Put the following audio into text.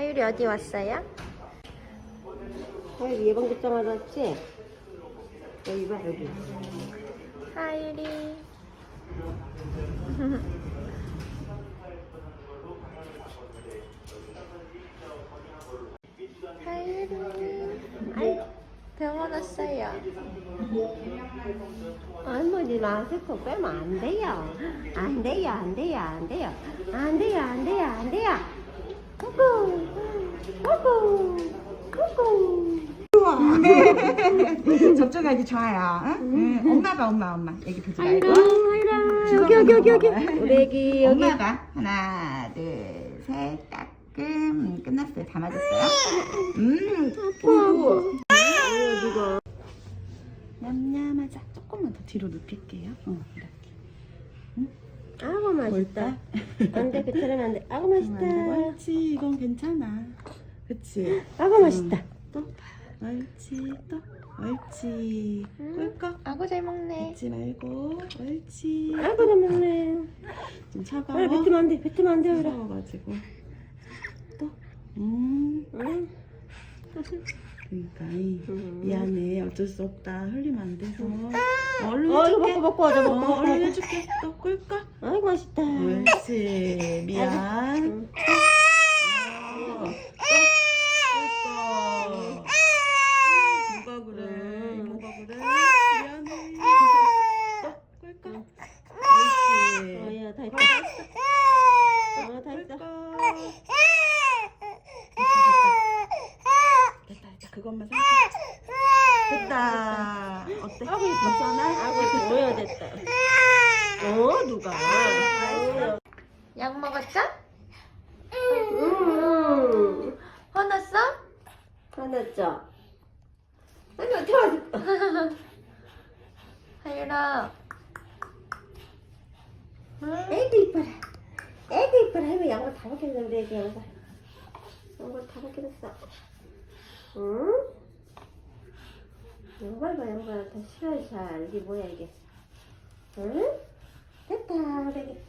하율이 어디 왔어요? 하율이 예방접종 하러 왔지? 여기 봐 여기 하율이. 하율이. 아이, 병원 왔어요. 할머니 마스크 빼면 안 돼요 안 돼요 안 돼요 안 돼요 안 돼요 안 돼요 안 돼요 꾸꾸 꾸꾸 접촉하기 좋아요. 응? 응. 엄마가 엄마 엄마. 애기 보지 말고. 하율아 여기 여기 여기 여기 우리 애기 여기 엄마가 하나 둘셋 따끔 끝났어요. 다 맞았어요. 음. 오. 누가 냠냠하자. 조금만 더 뒤로 눕힐게요. 어, 이렇게. 아구 맛있다 안돼 배탈하면 안돼 아구 맛있다 옳지. 이건 괜찮아. 그치. 아구 맛있다 또. 옳지. 또. 옳지. 꿀꺽. 아구 잘 먹네. 잊지 말고. 옳지. 아구 잘 먹네 좀 차가워. 아 뱉으면 안 돼 뱉으면 안돼 하율아 차가워가지고. 또. 음. 응? 그러니까 이 음. 미안해 어쩔 수 없다 흘리면 안 돼서 얼른 어 이거 해줄게 먹고 먹고 와자 어, 먹고 먹고 얼른 먹고. 해줄게 또 꿀까 아이고 맛있다 옳지 미안 응. 어, 또 꿀꺽 누가 그래 음. 이모가 그래 미안해 또 꿀꺽 옳지 어야 다 했다 어다 했어 꿀꺽 됐다 됐다 그것만 살짝 됐다 어때? 아구 괜찮아? 아구 뭐야 됐다 어 누가 약 먹었죠? 음 화났어? 화났죠? 아니 어떻게 왔어 하율아. 애기 이뻐라 애기 이뻐라 하면 양말 다 벗겼는데 애기 양말 양말 다 벗겨졌어. 응? 양말 봐 양말. 다 실어야 잘 이게 뭐야 이게. 응? 됐다. 됐다